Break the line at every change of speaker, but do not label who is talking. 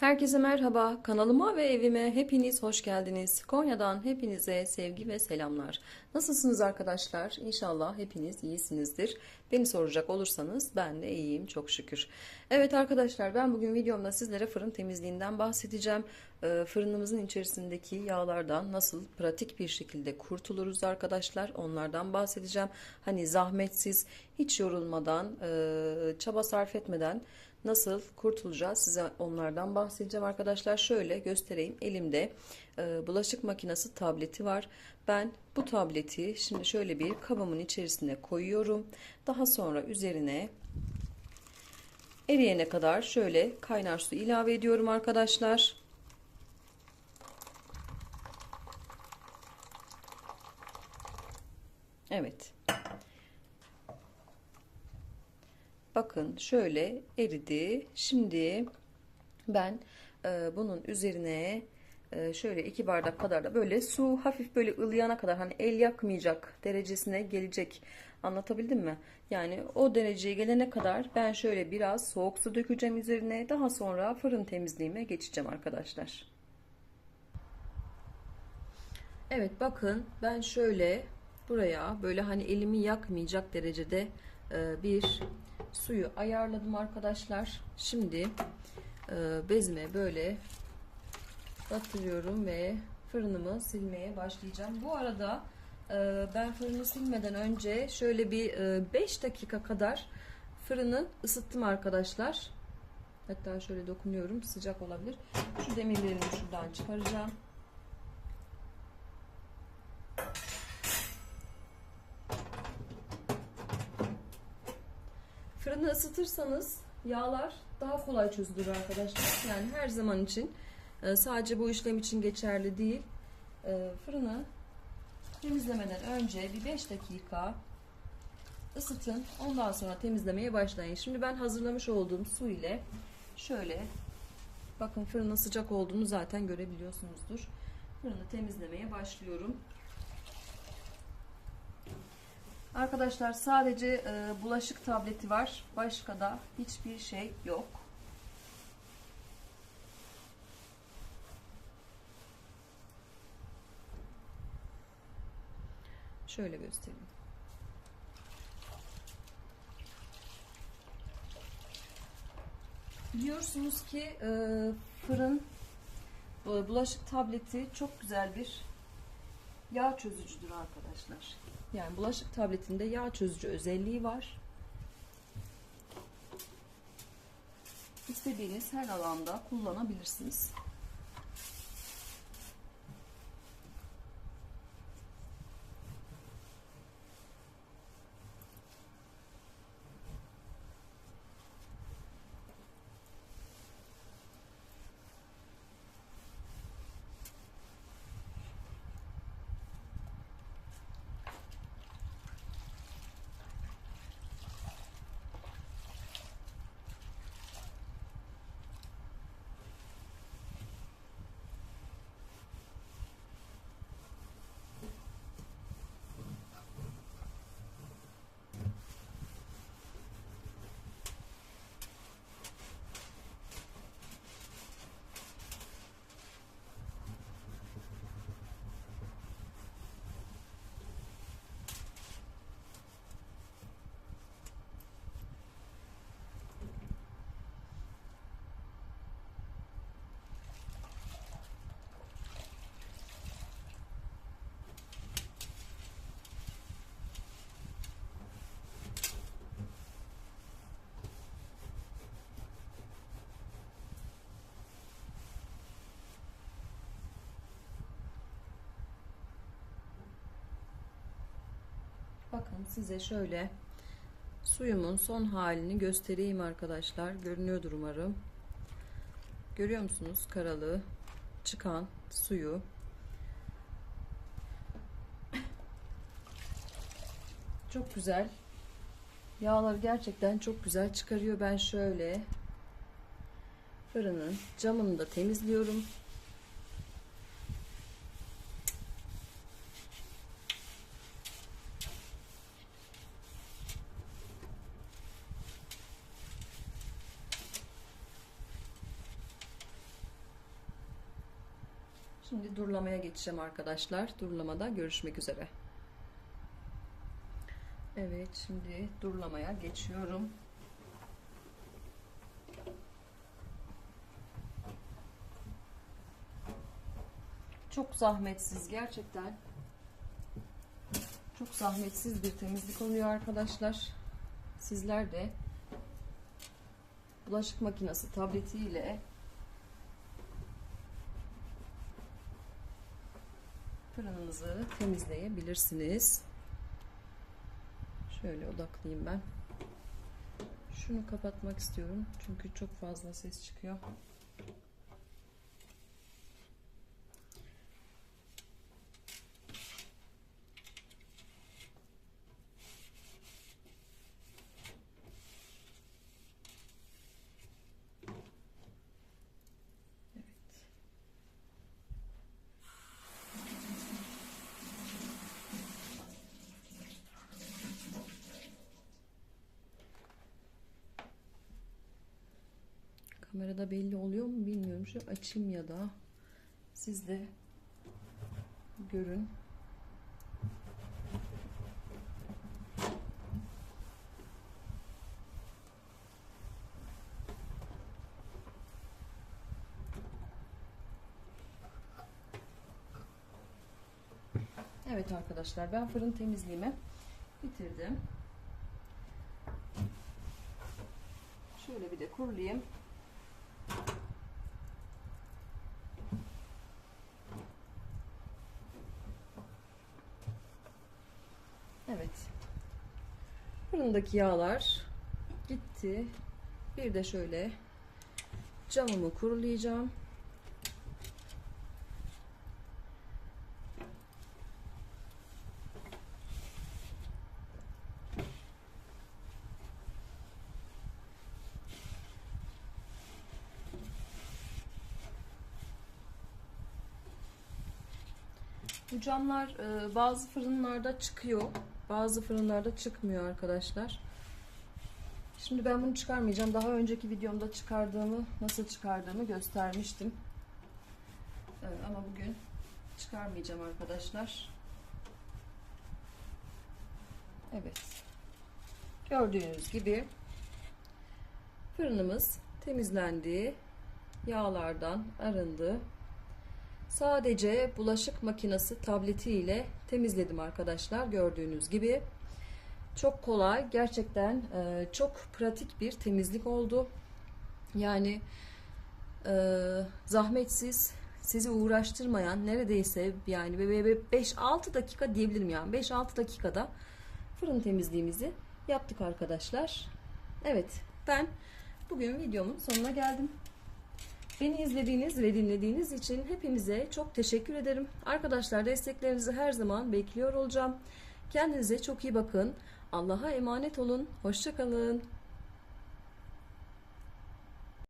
Herkese merhaba. Kanalıma ve evime hepiniz hoş geldiniz. Konya'dan hepinize sevgi ve selamlar. Nasılsınız arkadaşlar? İnşallah hepiniz iyisinizdir. Beni soracak olursanız ben de iyiyim çok şükür. Evet arkadaşlar ben bugün videomda sizlere fırın temizliğinden bahsedeceğim. Ee, Fırınımızın içerisindeki yağlardan nasıl pratik bir şekilde kurtuluruz arkadaşlar onlardan bahsedeceğim. Hani zahmetsiz, hiç yorulmadan, e, çaba sarf etmeden nasıl kurtulacağız size onlardan bahsedeceğim arkadaşlar. Şöyle göstereyim elimde e, bulaşık makinesi tableti var. Ben bu tableti şimdi şöyle bir kabımın içerisine koyuyorum. Daha sonra üzerine eriyene kadar şöyle kaynar su ilave ediyorum arkadaşlar. Evet. Bakın şöyle eridi. Şimdi ben e, bunun üzerine e, şöyle iki bardak kadar da böyle su hafif böyle ılıyana kadar hani el yakmayacak derecesine gelecek. Anlatabildim mi? Yani o dereceye gelene kadar ben şöyle biraz soğuk su dökeceğim üzerine. Daha sonra fırın temizliğime geçeceğim arkadaşlar. Evet bakın ben şöyle buraya böyle hani elimi yakmayacak derecede e, bir suyu ayarladım arkadaşlar. Şimdi e, bezime böyle batırıyorum ve fırınımı silmeye başlayacağım. Bu arada e, ben fırını silmeden önce şöyle bir 5 dakika kadar fırını ısıttım arkadaşlar. Hatta şöyle dokunuyorum sıcak olabilir. Şu demirlerimi şuradan çıkaracağım. Fırını ısıtırsanız yağlar daha kolay çözülür arkadaşlar. Yani her zaman için e, sadece bu işlem için geçerli değil. E, fırını temizlemeden önce bir 5 dakika ısıtın. Ondan sonra temizlemeye başlayın. Şimdi ben hazırlamış olduğum su ile şöyle bakın fırının sıcak olduğunu zaten görebiliyorsunuzdur. Fırını temizlemeye başlıyorum. Arkadaşlar sadece e, bulaşık tableti var. Başka da hiçbir şey yok. Şöyle göstereyim. Biliyorsunuz ki e, fırın e, bulaşık tableti çok güzel bir yağ çözücüdür arkadaşlar. Yani bulaşık tabletinde yağ çözücü özelliği var. İstediğiniz her alanda kullanabilirsiniz. Bakın size şöyle suyumun son halini göstereyim arkadaşlar. Görünüyordur umarım. Görüyor musunuz karalığı çıkan suyu? Çok güzel. Yağları gerçekten çok güzel çıkarıyor. Ben şöyle fırının camını da temizliyorum. Şimdi durulamaya geçeceğim arkadaşlar. Durulamada görüşmek üzere. Evet şimdi durulamaya geçiyorum. Çok zahmetsiz gerçekten. Çok zahmetsiz bir temizlik oluyor arkadaşlar. Sizler de bulaşık makinesi tabletiyle fırınınızı temizleyebilirsiniz. Şöyle odaklayayım ben. Şunu kapatmak istiyorum çünkü çok fazla ses çıkıyor. Evet. Kamerada belli oluyor mu bilmiyorum. Şu açayım ya da siz de görün. Evet arkadaşlar ben fırın temizliğimi bitirdim. Şöyle bir de kurulayım. Evet. Fırındaki yağlar gitti. Bir de şöyle camımı kurulayacağım. Bu camlar e, bazı fırınlarda çıkıyor. Bazı fırınlarda çıkmıyor arkadaşlar. Şimdi ben bunu çıkarmayacağım. Daha önceki videomda çıkardığımı, nasıl çıkardığımı göstermiştim. E, ama bugün çıkarmayacağım arkadaşlar. Evet. Gördüğünüz gibi fırınımız temizlendi. Yağlardan arındı. Sadece bulaşık makinesi tableti ile temizledim arkadaşlar gördüğünüz gibi. Çok kolay gerçekten e, çok pratik bir temizlik oldu. Yani e, zahmetsiz sizi uğraştırmayan neredeyse yani 5-6 dakika diyebilirim yani 5-6 dakikada fırın temizliğimizi yaptık arkadaşlar. Evet ben bugün videomun sonuna geldim. Beni izlediğiniz ve dinlediğiniz için hepinize çok teşekkür ederim. Arkadaşlar desteklerinizi her zaman bekliyor olacağım. Kendinize çok iyi bakın. Allah'a emanet olun. Hoşçakalın.